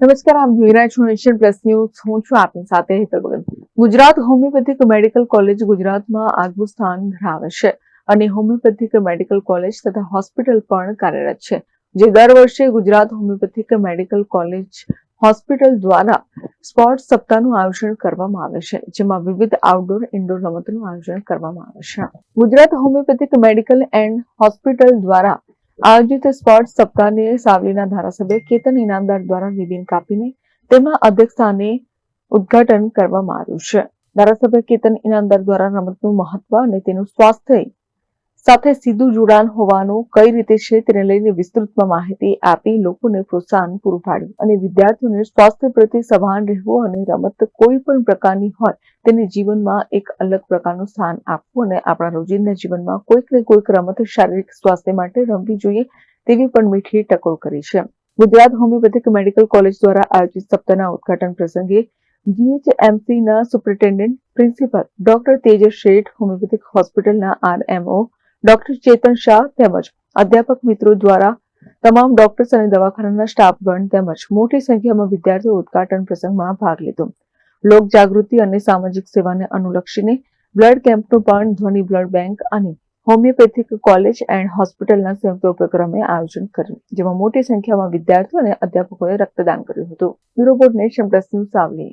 નમસ્કાર, આપ જોઈ રહ્યા છો નેશન પ્લસ ન્યૂઝ હું છું આપની સાથે Hetal Bhagat. Gujarat homeopathic medical college ગુજરાતમાં આગવું સ્થાન ધરાવે છે અને હોમિયોપેથિક મેડિકલ કોલેજ તથા હોસ્પિટલ પણ કાર્યરત છે, જે દર વર્ષે Gujarat homeopathic medical college hospital દ્વારા સ્પોર્ટ્સ સપ્તાહનું આયોજન કરવામાં આવે છે, જેમાં વિવિધ આઉટડોર ઇન્ડોર રમતોનું આયોજન કરવામાં આવે છે. Gujarat homeopathic medical and hospital દ્વારા આયોજિત સ્પોર્ટ્સ સપ્તાહને સાવલીના ધારાસભ્ય કેતન ઇનામદાર દ્વારા રિબિન કાપીને તેમાં અધ્યક્ષસ્થાને ઉદ્ઘાટન કરવામાં આવ્યું છે. ધારાસભ્ય કેતન ઇનામદાર દ્વારા રમતનું મહત્વ અને તેનું સ્વાસ્થ્ય સાથે સીધું જોડાણ હોવાનું કઈ રીતે છે તેને લઈને વિસ્તૃતમાં માહિતી આપી લોકોને પ્રોત્સાહન પૂરું પાડ્યું. અને વિદ્યાર્થીઓને સ્વાસ્થ્ય પ્રત્યે સભાન રહેવું અને રમત કોઈ પણ પ્રકારની હોય તેને જીવનમાં એક અલગ પ્રકારનું સ્થાન આપવું અને આપણા રોજિંદા જીવનમાં કોઈક ને કોઈક રમત શારીરિક સ્વાસ્થ્ય માટે રમવી જોઈએ તેવી પણ મીઠી ટકોર કરી છે. ગુજરાત હોમિયોપેથિક મેડિકલ કોલેજ દ્વારા આયોજિત સપ્તાહના ઉદઘાટન પ્રસંગે જીએચએમસી ના superintendent principal doctor Tejas Sheth homeopathic હોસ્પિટલના આરએમઓ ડોક્ટર ચેતન શાહ તેમજ અધ્યાપક મિત્રો દ્વારા તમામ ડોક્ટર્સ અને દવાખાનાના સ્ટાફગણ તેમજ મોટી સંખ્યામાં વિદ્યાર્થીઓ ઉદઘાટન પ્રસંગમાં ભાગ લીધો. લોક જાગૃતિ અને સામાજિક સેવાને અનુલક્ષીને બ્લડ કેમ્પનું પણ ધ્વનિ બ્લડ બેંક અને હોમિયોપેથિક કોલેજ એન્ડ હોસ્પિટલના સંયુક્ત ઉપક્રમે આયોજન કર્યું, જેમાં મોટી સંખ્યામાં વિદ્યાર્થીઓ અને અધ્યાપકોએ રક્તદાન કર્યું હતું. Bureau board nation plus Savli.